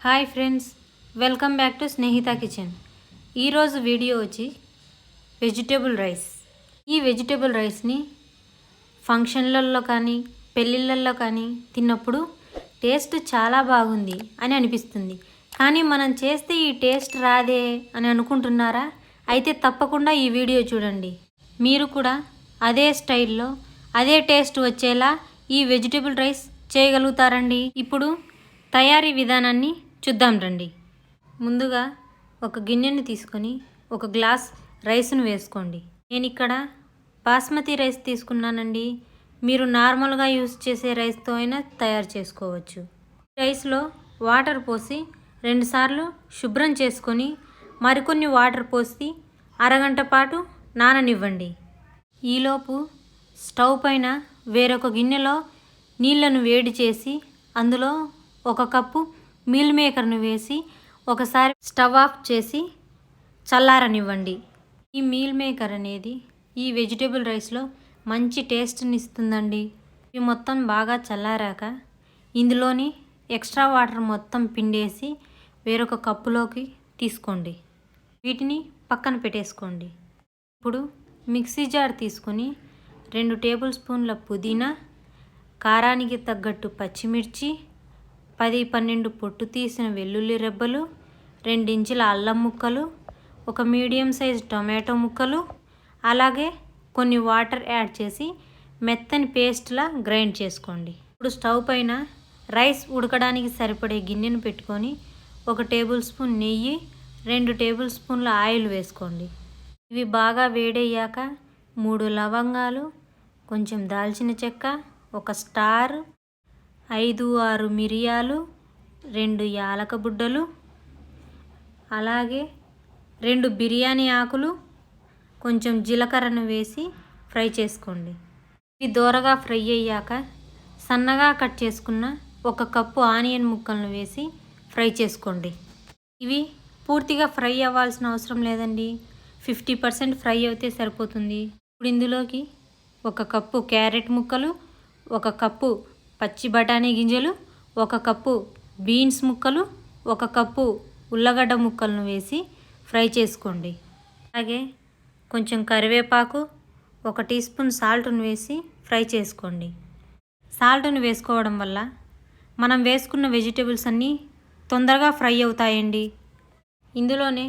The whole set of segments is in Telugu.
Hi friends welcome back to Snehitha kitchen ఈరోజు వీడియో వచ్చి వెజిటేబుల్ రైస్ ఈ వెజిటేబుల్ రైస్ని ఫంక్షన్లలో కానీ పెళ్ళిళ్ళల్లో కానీ తిన్నప్పుడు టేస్ట్ చాలా బాగుంది అని అనిపిస్తుంది. కానీ మనం చేస్తే ఈ టేస్ట్ రాదే అని అనుకుంటున్నారా? అయితే తప్పకుండా ఈ వీడియో చూడండి. మీరు కూడా అదే స్టైల్లో అదే టేస్ట్ వచ్చేలా ఈ వెజిటేబుల్ రైస్ చేయగలుగుతారండి. ఇప్పుడు తయారీ విధానాన్ని చూద్దాం రండి. ముందుగా ఒక గిన్నెని తీసుకొని ఒక గ్లాస్ రైస్ను వేసుకోండి. నేను ఇక్కడ బాస్మతి రైస్ తీసుకున్నానండి. మీరు నార్మల్గా యూస్ చేసే రైస్తో అయినా తయారు చేసుకోవచ్చు. రైస్లో వాటర్ పోసి రెండుసార్లు శుభ్రం చేసుకొని మరికొన్ని వాటర్ పోసి అరగంట పాటు నాననివ్వండి. ఈలోపు స్టవ్ పైన వేరొక గిన్నెలో నీళ్ళను వేడి చేసి అందులో ఒక కప్పు మీల్ మేకర్ను వేసి ఒకసారి స్టవ్ ఆఫ్ చేసి చల్లారనివ్వండి. ఈ మీల్ మేకర్ అనేది ఈ వెజిటేబుల్ రైస్లో మంచి టేస్ట్ని ఇస్తుందండి. ఇవి మొత్తం బాగా చల్లారాక ఇందులోని ఎక్స్ట్రా వాటర్ మొత్తం పిండేసి వేరొక కప్పులోకి తీసుకోండి. వీటిని పక్కన పెట్టేసుకోండి. ఇప్పుడు మిక్సీ జార్ తీసుకొని రెండు టేబుల్ స్పూన్ల పుదీనా కారానికి తగ్గట్టు పచ్చిమిర్చి పది పన్నెండు పొట్టు తీసిన వెల్లుల్లి రెబ్బలు రెండించుల అల్లం ముక్కలు ఒక మీడియం సైజ్ టొమాటో ముక్కలు అలాగే కొన్ని వాటర్ యాడ్ చేసి మెత్తని పేస్ట్లా గ్రైండ్ చేసుకోండి. ఇప్పుడు స్టవ్ పైన రైస్ ఉడకడానికి సరిపడే గిన్నెను పెట్టుకొని ఒక టేబుల్ స్పూన్ నెయ్యి రెండు టేబుల్ స్పూన్ల ఆయిల్ వేసుకోండి. ఇవి బాగా వేడయ్యాక మూడు లవంగాలు కొంచెం దాల్చిన చెక్క ఒక స్టార్ ఐదు ఆరు మిరియాలు రెండు యాలక బుడ్డలు అలాగే రెండు బిర్యానీ ఆకులు కొంచెం జీలకర్రను వేసి ఫ్రై చేసుకోండి. ఇవి దోరగా ఫ్రై అయ్యాక సన్నగా కట్ చేసుకున్న ఒక కప్పు ఆనియన్ ముక్కలను వేసి ఫ్రై చేసుకోండి. ఇవి పూర్తిగా ఫ్రై అవ్వాల్సిన అవసరం లేదండి. ఫిఫ్టీ పర్సెంట్ ఫ్రై అయితే సరిపోతుంది. ఇప్పుడు ఇందులోకి ఒక కప్పు క్యారెట్ ముక్కలు ఒక కప్పు పచ్చి బఠానీ గింజలు ఒక కప్పు బీన్స్ ముక్కలు ఒక కప్పు ఉల్లగడ్డ ముక్కలను వేసి ఫ్రై చేసుకోండి. అలాగే కొంచెం కరివేపాకు ఒక టీ స్పూన్ సాల్ట్ను వేసి ఫ్రై చేసుకోండి. సాల్ట్ను వేసుకోవడం వల్ల మనం వేసుకున్న వెజిటేబుల్స్ అన్నీ తొందరగా ఫ్రై అవుతాయండి. ఇందులోనే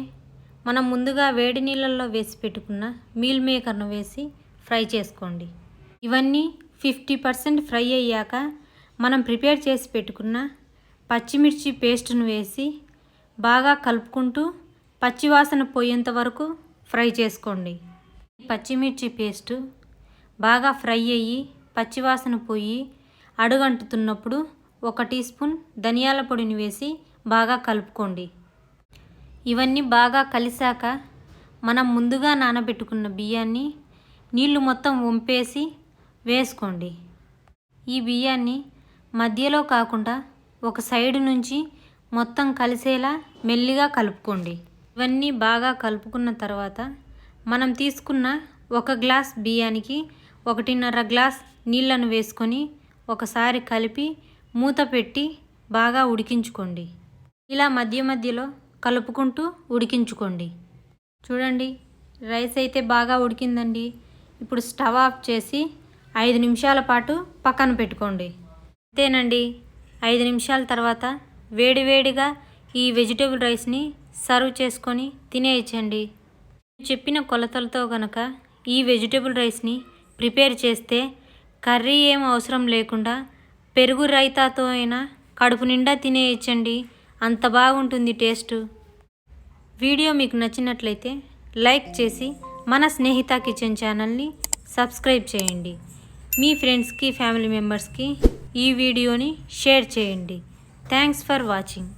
మనం ముందుగా వేడి నీళ్ళల్లో వేసి పెట్టుకున్న మీల్ మేకర్ను వేసి ఫ్రై చేసుకోండి. ఇవన్నీ ఫిఫ్టీ పర్సెంట్ ఫ్రై అయ్యాక మనం ప్రిపేర్ చేసి పెట్టుకున్న పచ్చిమిర్చి పేస్ట్ను వేసి బాగా కలుపుకుంటూ పచ్చివాసన పోయేంత వరకు ఫ్రై చేసుకోండి. పచ్చిమిర్చి పేస్టు బాగా ఫ్రై అయ్యి పచ్చివాసన పోయి అడుగంటుతున్నప్పుడు ఒక టీ స్పూన్ ధనియాల పొడిని వేసి బాగా కలుపుకోండి. ఇవన్నీ బాగా కలిసాక మనం ముందుగా నానబెట్టుకున్న బియ్యాన్ని నీళ్ళు మొత్తం వంపేసి వేసుకోండి. ఈ బియ్యాన్ని మధ్యలో కాకుండా ఒక సైడ్ నుంచి మొత్తం కలిసేలా మెల్లిగా కలుపుకోండి. ఇవన్నీ బాగా కలుపుకున్న తర్వాత మనం తీసుకున్న ఒక గ్లాస్ బియ్యానికి ఒకటిన్నర గ్లాస్ నీళ్ళను వేసుకొని ఒకసారి కలిపి మూత పెట్టి బాగా ఉడికించుకోండి. ఇలా మధ్య మధ్యలో కలుపుకుంటూ ఉడికించుకోండి. చూడండి రైస్ అయితే బాగా ఉడికిందండి. ఇప్పుడు స్టవ్ ఆఫ్ చేసి ఐదు నిమిషాల పాటు పక్కన పెట్టుకోండి. అంతేనండి. ఐదు నిమిషాల తర్వాత వేడివేడిగా ఈ వెజిటేబుల్ రైస్ని సర్వ్ చేసుకొని తినేయచ్చండి. చెప్పిన కొలతలతో గనక ఈ వెజిటేబుల్ రైస్ని ప్రిపేర్ చేస్తే కర్రీ ఏం అవసరం లేకుండా పెరుగు రైతాతో అయినా కడుపు నిండా తినేయచ్చండి. అంత బాగుంటుంది టేస్ట్. వీడియో మీకు నచ్చినట్లయితే లైక్ చేసి మన స్నేహిత కిచెన్ ఛానల్ని సబ్స్క్రైబ్ చేయండి. మీ ఫ్రెండ్స్కి ఫ్యామిలీ మెంబర్స్కి ఈ వీడియోని షేర్ చేయండి. Thanks for watching.